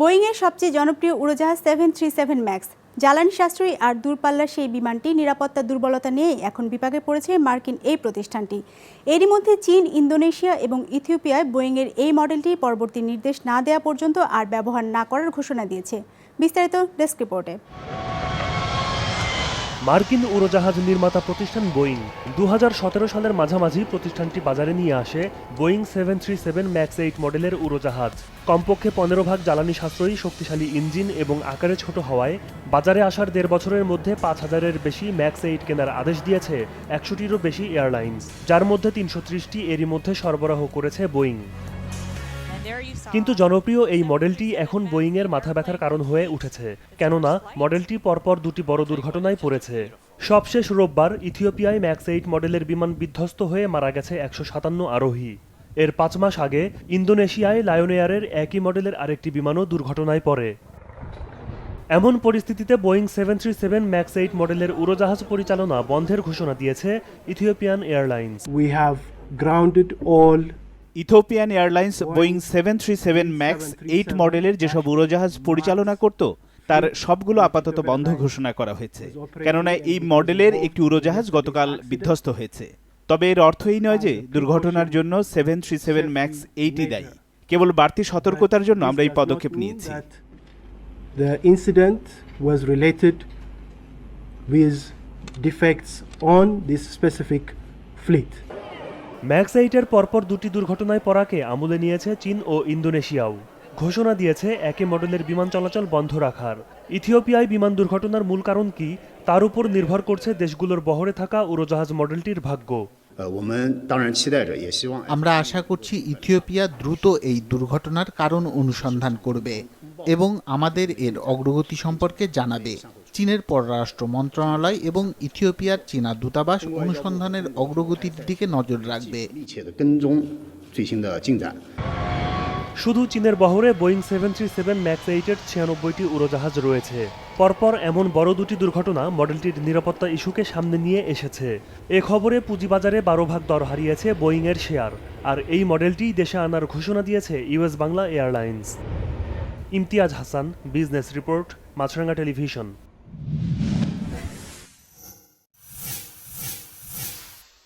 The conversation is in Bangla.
বোয়িংয়ের সবচেয়ে জনপ্রিয় উড়োজাহাজ সেভেন থ্রি সেভেন ম্যাক্স জ্বালানি সাশ্রয়ী আর দূরপাল্লার সেই বিমানটি নিরাপত্তা দুর্বলতা নিয়েই এখন বিপাকে পড়েছে মার্কিন এই প্রতিষ্ঠানটি। এরই মধ্যে চীন, ইন্দোনেশিয়া এবং ইথিওপিয়ায় বোয়িংয়ের এই মডেলটি পরবর্তী নির্দেশ না দেওয়া পর্যন্ত আর ব্যবহার না করার ঘোষণা দিয়েছে। বিস্তারিত ডেস্ক রিপোর্টে। মার্কিন উড়োজাহাজ নির্মাতা প্রতিষ্ঠান বোয়িং দু হাজার সতেরো সালের মাঝামাঝি প্রতিষ্ঠানটি বাজারে নিয়ে আসে Boeing seven three seven max eight মডেলের উড়োজাহাজ। কমপক্ষে পনেরো ভাগ জ্বালানি সাশ্রয়ী, শক্তিশালী ইঞ্জিন এবং আকারে ছোট হওয়ায় বাজারে আসার দেড় বছরের মধ্যে পাঁচ হাজারের বেশি ম্যাক্স এইট কেনার আদেশ দিয়েছে একশোটিরও বেশি এয়ারলাইন্স, যার মধ্যে তিনশো ত্রিশটি এরই মধ্যে সরবরাহ করেছে বোয়িং। কিন্তু জনপ্রিয় এই মডেলটি এখন বোয়িংয়ের মাথা ব্যথার কারণ হয়ে উঠেছে। কেননা মডেলটি পরপর দুটি বড় দুর্ঘটনায় পড়েছে। সবশেষ রোববার ইথিওপিয়ায় ম্যাক্স এইট মডেলের বিমান বিধ্বস্ত হয়ে মারা গেছে একশো সাতান্ন আরোহী। এর পাঁচ মাস আগে ইন্দোনেশিয়ায় লায়ন এয়ারের একই মডেলের আরেকটি বিমানও দুর্ঘটনায় পড়ে। এমন পরিস্থিতিতে Boeing seven three seven max eight মডেলের উড়োজাহাজ পরিচালনা বন্ধের ঘোষণা দিয়েছে Ethiopian airlines. We have grounded all Ethiopian airlines Boeing seven three seven max eight মডেলের যেসব উড়োজাহাজ পরিচালনা করত তার সবগুলো আপাতত বন্ধ ঘোষণা করা হয়েছে। কেননা এই মডেলের একটি উড়োজাহাজ গতকাল বিধ্বস্ত হয়েছে। তবে এর অর্থ এই নয় যে দুর্ঘটনার জন্য সেভেন থ্রি সেভেন ম্যাক্স এইটই দায়ী। কেবল বাড়তি সতর্কতার জন্য আমরা এই পদক্ষেপ নিয়েছি। the incident was related with defects on this specific fleet. Max এইটের পরপর দুটি দুর্ঘটনায় পড়াকে আমলে নিয়েছে চীন ও ইন্দোনেশিয়াও। ঘোষণা দিয়েছে একে মডেলের বিমান চলাচল বন্ধ রাখার। ইথিওপিয়ায় বিমান দুর্ঘটনার মূল কারণ কি, তার উপর নির্ভর করছে দেশগুলোর বহরে থাকা উড়োজাহাজ মডেলটির ভাগ্য। আমরা আশা করছি ইথিওপিয়া দ্রুত এই দুর্ঘটনার কারণ অনুসন্ধান করবে এবং আমাদের এর অগ্রগতি সম্পর্কে জানাবে। চীনের পররাষ্ট্র মন্ত্রণালয় এবং ইথিওপিয়ার চীনা দূতাবাস অনুসন্ধানের অগ্রগতির দিকে নজর রাখবে। শুধু চীনের বহরে Boeing seven three seven max এইটের ছিয়ানব্বইটি উড়োজাহাজ রয়েছে। পরপর এমন বড় দুটি দুর্ঘটনা মডেলটির নিরাপত্তা ইস্যুকে সামনে নিয়ে এসেছে। এ খবরে পুঁজিবাজারে বারো ভাগ দর হারিয়েছে বোয়িংয়ের শেয়ার, আর এই মডেলটি দেশে আনার ঘোষণা দিয়েছে US Bangla airlines. Imtiaz Hasan, business report, Maasranga television.